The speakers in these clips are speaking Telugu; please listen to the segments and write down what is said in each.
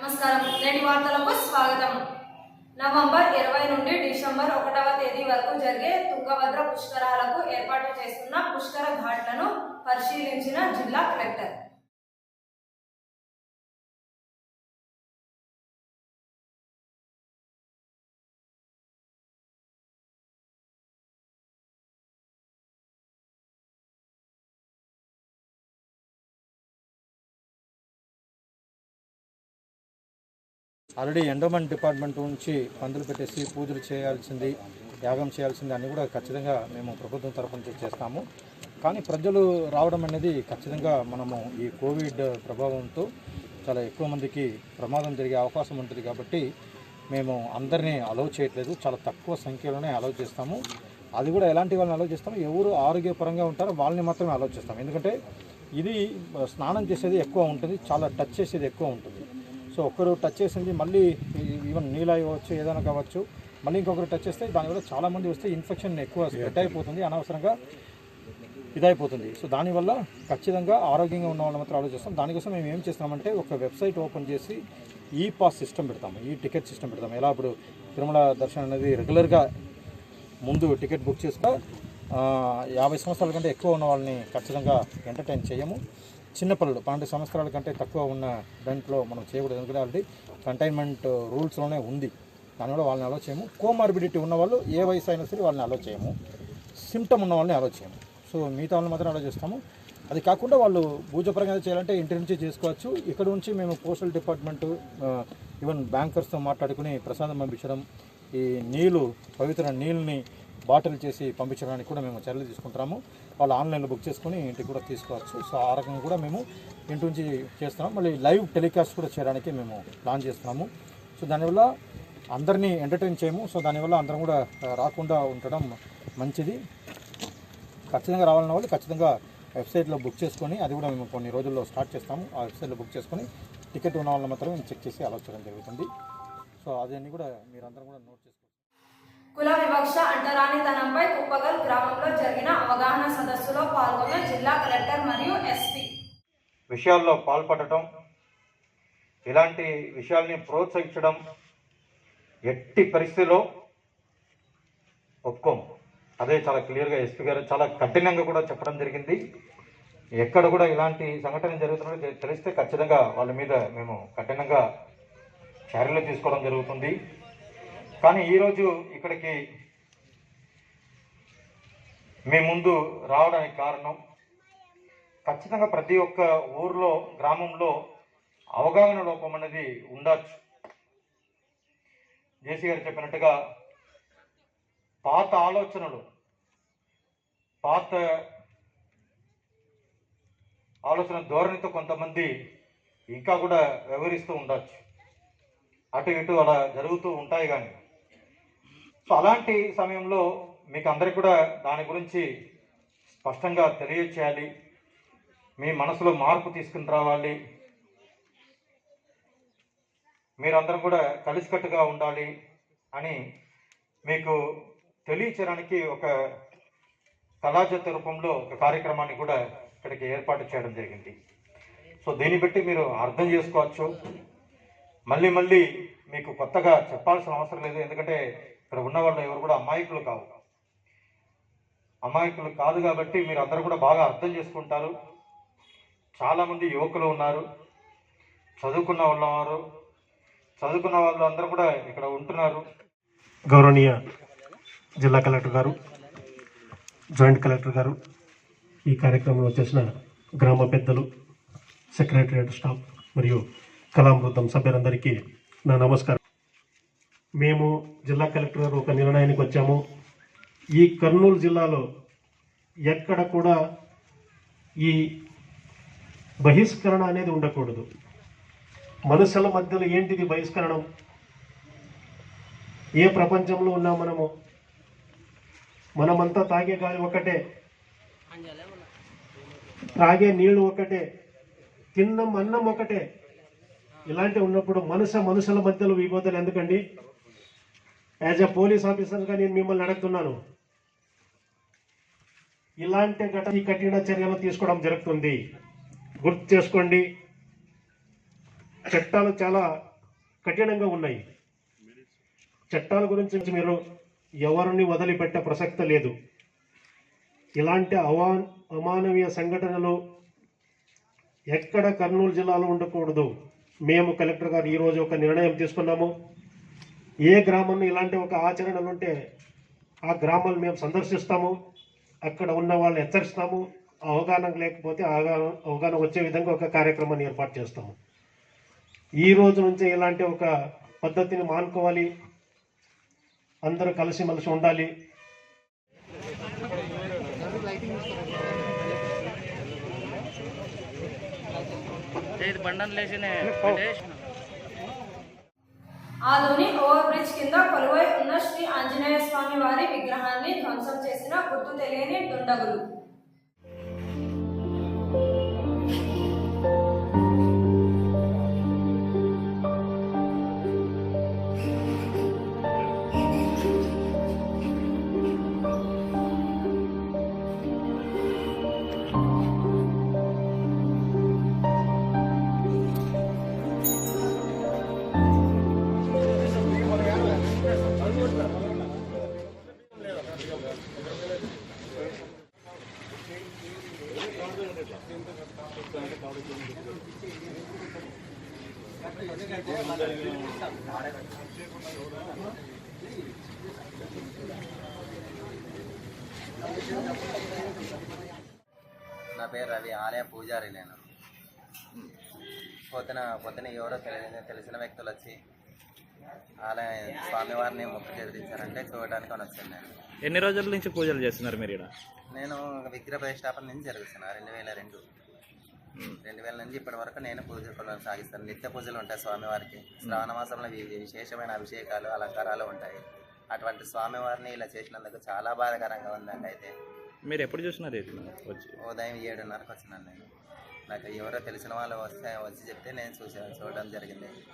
నమస్కారం. నేటి వార్తలకు స్వాగతం. నవంబర్ ఇరవై నుండి డిసెంబర్ ఒకటవ తేదీ వరకు జరిగే తుంగభద్ర పుష్కరాలకు ఏర్పాటు చేస్తున్న పుష్కర ఘాట్లను పరిశీలించిన జిల్లా కలెక్టర్. ఆల్రెడీ ఎండోమెంట్ డిపార్ట్మెంట్ నుంచి పందులు పెట్టేసి పూజలు చేయాల్సింది యాగం చేయాల్సింది అన్నీ కూడా ఖచ్చితంగా మేము ప్రభుత్వం తరఫు నుంచి చేస్తాము. కానీ ప్రజలు రావడం అనేది ఖచ్చితంగా మనము ఈ కోవిడ్ ప్రభావంతో చాలా ఎక్కువ మందికి ప్రమాదం జరిగే అవకాశం ఉంటుంది కాబట్టి మేము అందరినీ అలౌ చేయట్లేదు. చాలా తక్కువ సంఖ్యలోనే అలౌ చేస్తాము. అది కూడా ఎలాంటి వాళ్ళని అలౌ చేస్తాము? ఎవరు ఆరోగ్యపరంగా ఉంటారో వాళ్ళని మాత్రమే అలౌ చేస్తాము. ఎందుకంటే ఇది స్నానం చేసేది ఎక్కువ ఉంటుంది చాలా టచ్ చేసేది ఎక్కువ ఉంటుంది. సో ఒక్కరు టచ్ చేసింది మళ్ళీ ఈవెన్ నీళ్ళు అవ్వచ్చు ఏదైనా కావచ్చు మళ్ళీ ఇంకొకరు టచ్ చేస్తే దానివల్ల చాలామంది వస్తే ఇన్ఫెక్షన్ ఎక్కువ స్ప్రెడ్ అయిపోతుంది అనవసరంగా ఇదైపోతుంది. సో దానివల్ల ఖచ్చితంగా ఆరోగ్యంగా ఉన్న వాళ్ళు మాత్రం ఆలోచిస్తాం. దానికోసం మేము ఏం చేస్తామంటే ఒక వెబ్సైట్ ఓపెన్ చేసి ఈ పాస్ సిస్టమ్ పెడతాము ఈ టికెట్ సిస్టమ్ పెడతాము. ఎలా ఇప్పుడు తిరుమల దర్శనం అనేది రెగ్యులర్గా ముందు టికెట్ బుక్ చేసుకో యాభై సంవత్సరాల కంటే ఎక్కువ ఉన్న వాళ్ళని ఖచ్చితంగా ఎంటర్టైన్ చేయము. చిన్నపిల్లలు పన్నెండు సంవత్సరాల కంటే తక్కువ ఉన్న దాంట్లో మనం చేయకూడదు ఎందుకంటే ఆల్రెడీ కంటైన్మెంట్ రూల్స్లోనే ఉంది. దానివల్ల వాళ్ళని అలో చేయము. కోమార్బిడిటీ ఉన్న వాళ్ళు ఏ వయసు అయినా సరే వాళ్ళని అలో చేయము. సిమ్టమ్ ఉన్న వాళ్ళని అలో చేయము. సో మిగతా వాళ్ళని మాత్రం అలో చేస్తాము. అది కాకుండా వాళ్ళు భూజపరంగా చేయాలంటే ఇంటి నుంచి చేసుకోవచ్చు. ఇక్కడ నుంచి మేము పోస్టల్ డిపార్ట్మెంట్ ఈవెన్ బ్యాంకర్స్తో మాట్లాడుకుని ప్రసాదం పంపించడం ఈ నీళ్ళు పవిత్ర నీళ్ళని బాటిల్ చేసి పంపించడానికి కూడా మేము చర్యలు తీసుకుంటాము వాళ్ళు ఆన్లైన్లో బుక్ చేసుకుని ఇంటికి కూడా తీసుకోవచ్చు సో ఆ రకంగా కూడా మేము ఇంటి నుంచి చేస్తున్నాం. మళ్ళీ లైవ్ టెలికాస్ట్ కూడా చేయడానికి మేము ప్లాన్ చేస్తున్నాము. సో దానివల్ల అందరినీ ఎంటర్టైన్ చేయము. సో దానివల్ల అందరం కూడా రాకుండా ఉండడం మంచిది. ఖచ్చితంగా రావాలన్న వాళ్ళు ఖచ్చితంగా వెబ్సైట్లో బుక్ చేసుకొని అది కూడా మేము కొన్ని రోజుల్లో స్టార్ట్ చేస్తాము. ఆ వెబ్సైట్లో బుక్ చేసుకొని టికెట్ ఉన్న వాళ్ళని మాత్రమే చెక్ చేసి అలా చేయడం జరుగుతుంది. సో అదన్నీ కూడా మీరందరం కూడా నోట్ చేసుకోండి. కుల వివక్ష అంటరానితనంపై కుప్పగల్ గ్రామంలో జరిగిన అవగాహన సదస్సులో పాల్గొన్న జిల్లా కలెక్టర్ మరియు ఎస్పీ. విషయాల్లో పాల్పడటం ఇలాంటి విషయాల్ని ప్రోత్సహించడం ఎట్టి పరిస్థితిలో ఒప్పుకోము అదే చాలా క్లియర్గా ఎస్పీ గారు చాలా కఠినంగా కూడా చెప్పడం జరిగింది. ఎక్కడ కూడా ఇలాంటి సంఘటన జరుగుతున్నట్టు తెలిస్తే ఖచ్చితంగా వాళ్ళ మీద మేము కఠినంగా చర్యలు తీసుకోవడం జరుగుతుంది. కానీ ఈరోజు ఇక్కడికి మీ ముందు రావడానికి కారణం ఖచ్చితంగా ప్రతి ఒక్క ఊర్లో గ్రామంలో అవగాహన లోపం అనేది ఉండొచ్చు. జేసీ గారు చెప్పినట్టుగా పాత ఆలోచనలు పాత ఆలోచన ధోరణితో కొంతమంది ఇంకా కూడా వ్యవహరిస్తూ ఉండొచ్చు. అటు ఇటు అలా జరుగుతూ ఉంటాయి కానీ సో అలాంటి సమయంలో మీకు అందరికి కూడా దాని గురించి స్పష్టంగా తెలియచేయాలి. మీ మనసులో మార్పు తీసుకుని రావాలి. మీరందరం కూడా కలిసికట్టుగా ఉండాలి అని మీకు తెలియచేయడానికి ఒక కళాజత రూపంలో ఒక కార్యక్రమాన్ని కూడా ఇక్కడికి ఏర్పాటు చేయడం జరిగింది. సో దీన్ని బట్టి మీరు అర్థం చేసుకోవచ్చు. మళ్ళీ మళ్ళీ మీకు కొత్తగా చెప్పాల్సిన అవసరం లేదు. ఎందుకంటే ఇక్కడ ఉన్న వాళ్ళు ఎవరు కూడా అమాయకులు కావు. అమాయకులు కాదు కాబట్టి మీరు అందరూ కూడా బాగా అర్థం చేసుకుంటారు. చాలామంది యువకులు ఉన్నారు. చదువుకున్న వాళ్ళు చదువుకున్న వాళ్ళు అందరూ కూడా ఇక్కడ ఉంటున్నారు. గౌరవనీయ జిల్లా కలెక్టర్ గారు జాయింట్ కలెక్టర్ గారు ఈ కార్యక్రమంలో వచ్చేసిన గ్రామ పెద్దలు సెక్రటరియట్ స్టాఫ్ మరియు కళామృతం సభ్యులందరికీ నా నమస్కారం. మేము జిల్లా కలెక్టర్ గారు ఒక నిర్ణయానికి వచ్చాము. ఈ కర్నూలు జిల్లాలో ఎక్కడ కూడా ఈ బహిష్కరణ అనేది ఉండకూడదు. మనుషుల మధ్యలో ఏంటిది బహిష్కరణం? ఏ ప్రపంచంలో ఉన్నా మనము మనమంతా తాగే గాలి ఒకటే. తాగే నీళ్ళు ఒకటే. తిన్నం అన్నం ఒకటే. ఇలాంటి ఉన్నప్పుడు మనుష మనుషుల మధ్యలో విభూతులు ఎందుకండి? యాజ్ ఎ పోలీస్ ఆఫీసర్గా నేను మిమ్మల్ని అడుగుతున్నాను. ఇలాంటి ఘటన ఈ కఠిన చర్యలు తీసుకోవడం జరుగుతుంది. గుర్తు చేసుకోండి. చట్టాలు చాలా కఠినంగా ఉన్నాయి. చట్టాల గురించి మీరు ఎవరిని వదిలిపెట్టే ప్రసక్తి లేదు. ఇలాంటి అవా అమానవీయ సంఘటనలు ఎక్కడ కర్నూలు జిల్లాలో ఉండకూడదు. మేము కలెక్టర్ గారు ఈరోజు ఒక నిర్ణయం తీసుకున్నాము. ఏ గ్రామంలో ఇలాంటి ఒక ఆచరణలు ఉంటే ఆ గ్రామాలు మేము సందర్శిస్తాము. అక్కడ ఉన్న వాళ్ళని హెచ్చరిస్తాము. అవగాహన లేకపోతే అవగాహన అవగాహన వచ్చే విధంగా ఒక కార్యక్రమాన్ని ఏర్పాటు చేస్తాము. ఈ రోజు నుంచే ఇలాంటి ఒక పద్ధతిని మానుకోవాలి. అందరూ కలిసిమెలిసి ఉండాలి. బండలు లేచిన ఆదోని ఓవర్ బ్రిడ్జ్ కింద కొలువై ఉన్న శ్రీ ఆంజనేయ స్వామి వారి విగ్రహాన్ని ధ్వంసం చేసిన గుర్తు తెలియని దుండగులు. నా పేరు రవి ఆలయ పూజారి నేను. పొద్దున పొద్దున ఎవరో తెలియని తెలిసిన వ్యక్తులు వచ్చి ఆలయ స్వామివారిని మొక్కు చెల్లించారంటే చూడడానికి అని వచ్చాను నేను. ఎన్ని రోజుల నుంచి పూజలు చేస్తున్నారు మీరు ఇక్కడ? నేను విగ్రహ ప్రతిష్టాపన నుంచి జరుగుతున్నా రెండు వేల రెండు. రెండు వేల నుంచి ఇప్పటి వరకు నేను పూజలు కొనసాగిస్తాను నిత్య పూజలు ఉంటాయి స్వామివారికి. శ్రావణ మాసంలో విశేషమైన అభిషేకాలు అలంకారాలు ఉంటాయి. అటువంటి స్వామివారిని ఇలా చేసినందుకు చాలా బాధాకరంగా ఉంది నాకైతే మీరు ఎప్పుడు చూసినారు ఉదయం ఏడున్నరకు వచ్చినాను నేను. నాకు ఎవరో తెలిసిన వాళ్ళు వస్తే వచ్చి చెప్తే నేను చూసాను చూడడం జరిగింది.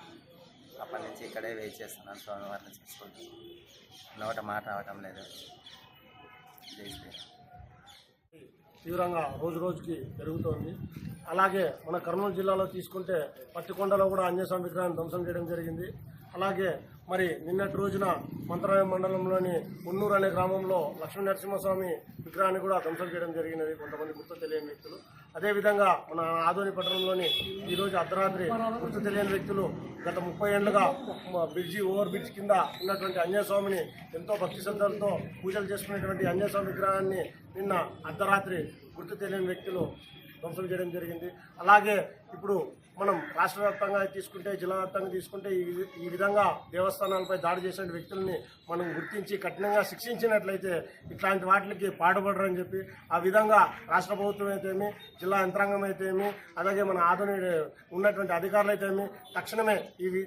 అప్పటి నుంచి ఇక్కడే వెయిట్ చేస్తున్నాను స్వామివారిని చూసుకుంటూ. నోట మాట రావటం లేదు. జై. తీవ్రంగా రోజు రోజుకి పెరుగుతోంది. అలాగే మన కర్నూలు జిల్లాలో తీసుకుంటే పట్టికొండలో కూడా ఆంజనేయస్వామి విగ్రహాన్ని ధ్వంసం చేయడం జరిగింది. అలాగే మరి నిన్నటి రోజున మంత్రాలయం మండలంలోని ఉన్నూరు అనే గ్రామంలో లక్ష్మీ నరసింహస్వామి విగ్రహాన్ని కూడా ధ్వంసం చేయడం జరిగినది. కొంతమంది గుర్తు తెలియని వ్యక్తులు. అదేవిధంగా మన ఆదోని పట్టణంలోని ఈరోజు అర్ధరాత్రి గుర్తు తెలియని వ్యక్తులు గత ముప్పై ఏళ్ళుగా బ్రిడ్జి ఓవర్ బ్రిడ్జ్ కింద ఉన్నటువంటి ఆంజనేయస్వామిని ఎంతో భక్తి శ్రద్ధలతో పూజలు చేసుకునేటువంటి ఆంజనేయస్వామి విగ్రహాన్ని నిన్న అర్ధరాత్రి గుర్తు తెలియని వ్యక్తులు ధ్వంసం చేయడం జరిగింది. అలాగే ఇప్పుడు మనం రాష్ట్ర వ్యాప్తంగా తీసుకుంటే జిల్లా వ్యాప్తంగా తీసుకుంటే ఈ ఈ విధంగా దేవస్థానాలపై దాడి చేసిన వ్యక్తుల్ని మనం గుర్తించి కఠినంగా శిక్షించినట్లయితే ఇట్లాంటి వాటికి పాటుపడరని చెప్పి ఆ విధంగా రాష్ట్ర ప్రభుత్వం అయితేమి జిల్లా యంత్రాంగం అయితేమి అలాగే మన ఆధునిక ఉన్నటువంటి అధికారులు అయితేమి తక్షణమే ఇవి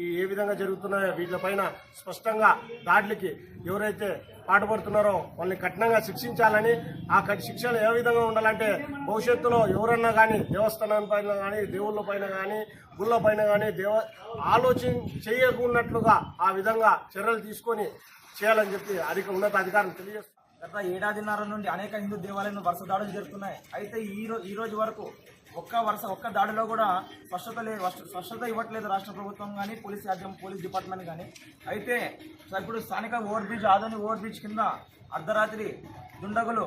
ఈ ఏ విధంగా జరుగుతున్నాయో వీటిపైన స్పష్టంగా దాడులకి ఎవరైతే పాటుపడుతున్నారో వాళ్ళని కఠినంగా శిక్షించాలని ఆ కఠి శిక్షలు ఏ విధంగా ఉండాలంటే భవిష్యత్తులో ఎవరన్నా కానీ దేవస్థానం పైన కానీ దేవుళ్ళ పైన కానీ గుళ్ళ పైన కానీ దేవ ఆలోచన చేయకున్నట్లుగా ఆ విధంగా చర్యలు తీసుకొని చేయాలని చెప్పి అధిక ఉన్నత అధికారులు తెలియజేస్తారు గత ఏడాదిన్నర నుండి అనేక హిందూ దేవాలయాలు వరుస దాడులు జరుగుతున్నాయి అయితే ఈ రోజు వరకు ఒక్క వరుస ఒక్క దాడిలో కూడా స్పష్టత లేదు స్పష్టత ఇవ్వట్లేదు రాష్ట్ర ప్రభుత్వం కానీ పోలీస్ రాజ్యం పోలీస్ డిపార్ట్మెంట్ కానీ అయితే ఇప్పుడు స్థానిక over bridge Adoni over bridge కింద అర్ధరాత్రి దుండగులు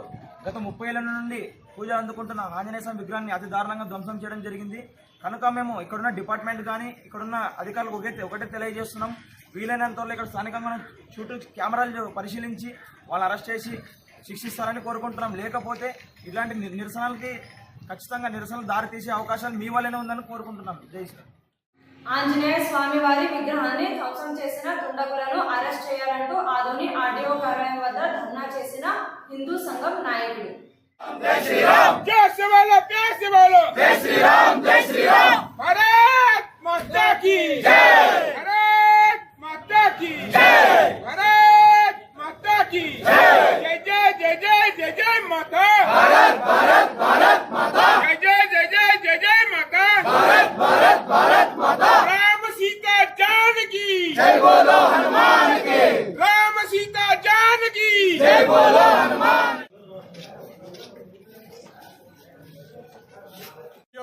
గత ముప్పై ఏళ్ళ నుండి పూజ అందుకుంటున్న ఆంజనేయ స్వామి విగ్రహాన్ని అతి దారుణంగా ధ్వంసం చేయడం జరిగింది. కనుక మేము ఇక్కడున్న డిపార్ట్మెంట్ కానీ ఇక్కడున్న అధికారులకు ఒకటే ఒకటే తెలియజేస్తున్నాం. వీలైనంత వరకు ఇక్కడ స్థానికంగా మనం చుట్టూ కెమెరాలు పరిశీలించి వాళ్ళని అరెస్ట్ చేసి శిక్షిస్తారని కోరుకుంటున్నాం. లేకపోతే ఇలాంటి ని- నిరసనలకి ఖచ్చితంగా నిరసనలు దారితీసే అవకాశాలు మీ వల్లనే ఉందని కోరుకుంటున్నాం జై ఆంజనేయ స్వామి వారి విగ్రహాన్ని ధ్వంసం చేసిన దుండగులను అరెస్ట్ చేయాలంటూ ఆధుని ఆర్డీఓ కార్యాలయం వద్ద ధర్నా చేసిన హిందూ సంఘం నాయకుడు జై శ్రీరామ్ జై శివాలో జై శివాలో జై శ్రీరామ్ జై శ్రీరామ్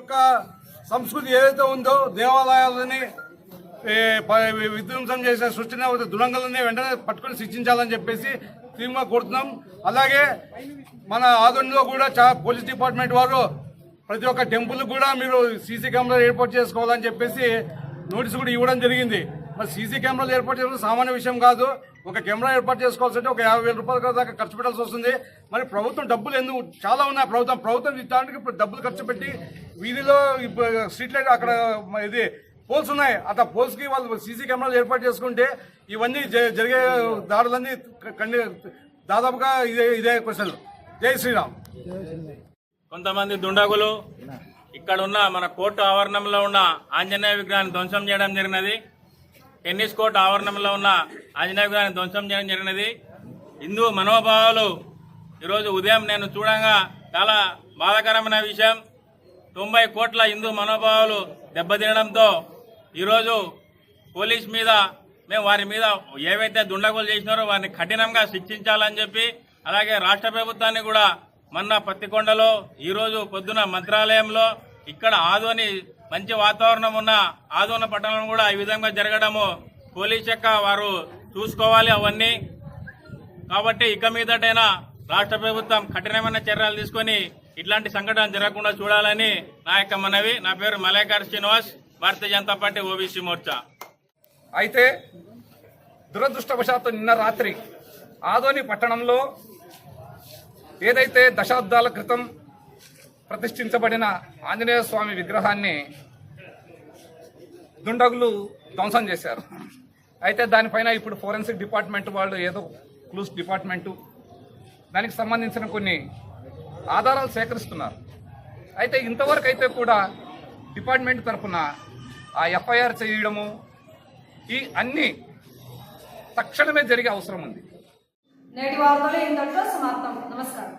యొక్క సంస్కృతి ఏదైతే ఉందో దేవాలయాలని విధ్వంసం చేసిన సృష్టిన దురంగలని వెంటనే పట్టుకొని శిక్షించాలని చెప్పేసి తీర్మా కోరుతున్నాం. అలాగే మన ఆదరణలో కూడా చా పోలీస్ డిపార్ట్మెంట్ వారు ప్రతి ఒక్క టెంపుల్ కూడా మీరు సీసీ కెమెరా ఏర్పాటు చేసుకోవాలని చెప్పేసి నోటీస్ కూడా ఇవ్వడం జరిగింది. మరి సీసీ కెమెరాలు ఏర్పాటు చేయడం సామాన్య విషయం కాదు. ఒక కెమెరా ఏర్పాటు చేసుకోవాల్సి అంటే ఒక యాభై వేల రూపాయల దాకా ఖర్చు పెట్టాల్సి వస్తుంది. మరి ప్రభుత్వం డబ్బులు ఎందుకు చాలా ఉన్నాయి. ప్రభుత్వం ప్రభుత్వం ఇట్లాంటికి ఇప్పుడు డబ్బులు ఖర్చు పెట్టి వీధిలో ఇప్పుడు స్ట్రీట్ లైట్ అక్కడ ఇది పోల్స్ ఉన్నాయి. అట్లా పోల్స్కి వాళ్ళు సీసీ కెమెరాలు ఏర్పాటు చేసుకుంటే ఇవన్నీ జ- జరిగే దాడులన్నీ కండి దాదాపుగా ఇదే ఇదే క్వశ్చన్. జై శ్రీరామ్. కొంతమంది దుండగులు ఇక్కడ ఉన్న మన కోర్టు ఆవరణంలో ఉన్న ఆంజనేయ విగ్రహాన్ని ధ్వంసం చేయడం జరిగినది. టెన్నిస్ కోర్టు ఆవరణంలో ఉన్న ఆంజనేయ విగ్రహాన్ని ధ్వంసం చేయడం జరిగినది. హిందూ మనోభావాలు ఈరోజు ఉదయం నేను చూడంగా చాలా బాధాకరమైన విషయం. తొంభై కోట్ల హిందూ మనోభావాలు దెబ్బతినడంతో ఈరోజు పోలీస్ మీద మేము వారి మీద ఏవైతే దుండగులు చేసినారో వారిని కఠినంగా శిక్షించాలని చెప్పి అలాగే రాష్ట్ర ప్రభుత్వాన్ని కూడా మొన్న పత్తికొండలో ఈరోజు పొద్దున మంత్రాలయంలో ఇక్కడ ఆదోని మంచి వాతావరణం ఉన్న ఆదోన పట్టణం కూడా ఈ విధంగా జరగడము పోలీస్ యొక్క వారు చూసుకోవాలి అవన్నీ. కాబట్టి ఇక మీదటైనా రాష్ట్ర ప్రభుత్వం కఠినమైన చర్యలు తీసుకొని ఇట్లాంటి సంఘటన జరగకుండా చూడాలని నా యొక్క మనవి. నా పేరు మలైకార్ శ్రీనివాస్ భారతీయ జనతా పార్టీ ఓబీసీ మోర్చా. అయితే దురదృష్టవశాత్తు నిన్న రాత్రి ఆదోని పట్టణంలో ఏదైతే దశాబ్దాల క్రితం ప్రతిష్ఠించబడిన ఆంజనేయ స్వామి విగ్రహాన్ని దుండగులు ధ్వంసం చేశారు. అయితే దానిపైన ఇప్పుడు ఫోరెన్సిక్ డిపార్ట్మెంట్ వాళ్ళు ఏదో క్లూస్ డిపార్ట్మెంటు దానికి సంబంధించిన కొన్ని ఆధారాలు సేకరిస్తున్నారు. అయితే ఇంతవరకు అయితే కూడా డిపార్ట్మెంట్ తరఫున ఆ ఎఫ్ఐఆర్ చేయడము ఈ అన్ని తక్షణమే జరిగే అవసరం ఉంది. నేటి వార్తలు ఇంతటితో సమాప్తం. నమస్కారం.